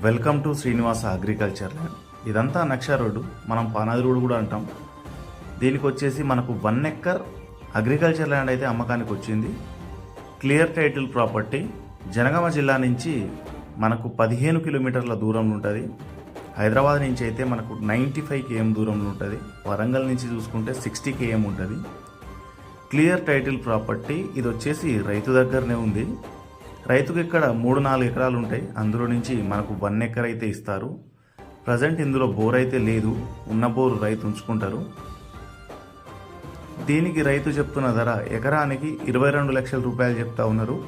Welcome to Srinivasa agriculture land. ఇదంతా నక్షా road మనం పానాది రోడ్డు కూడా అంటాం. దీనికి వచ్చేసి మనకు వన్ ఎక్కర్ అగ్రికల్చర్ ల్యాండ్ అయితే అమ్మకానికి వచ్చింది. క్లియర్ టైటిల్ ప్రాపర్టీ జనగామ జిల్లా నుంచి మనకు పదిహేను కిలోమీటర్ల దూరంలో ఉంటుంది. హైదరాబాద్ నుంచి అయితే మనకు నైంటీ ఫైవ్ కేఎం దూరంలో ఉంటుంది. వరంగల్ నుంచి చూసుకుంటే సిక్స్టీ కేఎం ఉంటుంది. క్లియర్ టైటిల్ ప్రాపర్టీ ఇది వచ్చేసి రైతు దగ్గరనే ఉంది. రైతుకు ఇక్కడ మూడు నాలుగు ఎకరాలు ఉంటాయి. అందులో నుంచి మనకు వన్ ఎకర్ అయితే ఇస్తారు. ప్రజెంట్ ఇందులో బోర్ అయితే లేదు. ఉన్న బోరు రైతు ఉంచుకుంటారు. దీనికి రైతు చెప్తున్న ధర ఎకరానికి ఇరవై రెండు లక్షల రూపాయలు చెప్తా ఉన్నారు.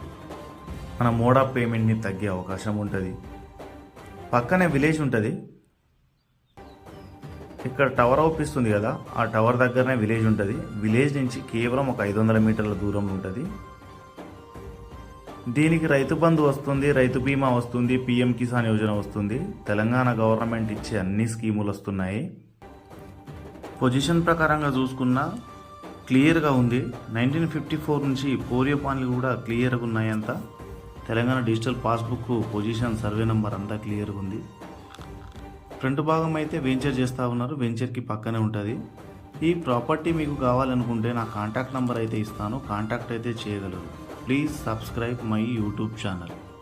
మన మోడా పేమెంట్ని తగ్గే అవకాశం ఉంటుంది. పక్కనే విలేజ్ ఉంటుంది. ఇక్కడ టవర్ అవుపిస్తుంది కదా. ఆ టవర్ దగ్గరనే విలేజ్ ఉంటుంది. విలేజ్ నుంచి కేవలం ఒక ఐదు వందల మీటర్ల దూరంలో ఉంటుంది. దీనికి రైతు బంధు వస్తుంది రైతు బీమా వస్తుంది పిఎం కిసాన్ యోజన వస్తుంది. తెలంగాణ గవర్నమెంట్ ఇచ్చే అన్ని స్కీములు వస్తున్నాయి. పొజిషన్ ప్రకారంగా చూసుకున్నా క్లియర్గా ఉంది. నైన్టీన్ ఫిఫ్టీ ఫోర్ నుంచి పోలియో పాన్లు కూడా క్లియర్గా ఉన్నాయంత Telangana digital passbook position survey number అంతా క్లియర్గా ఉంది. ఫ్రంట్ భాగం అయితే వెంచర్ చేస్తూ ఉన్నారు. వెంచర్కి పక్కనే ఉంటుంది. ఈ ప్రాపర్టీ మీకు కావాలనుకుంటే నా కాంటాక్ట్ నెంబర్ అయితే ఇస్తాను. కాంటాక్ట్ అయితే చేయగలరు. Please subscribe my YouTube channel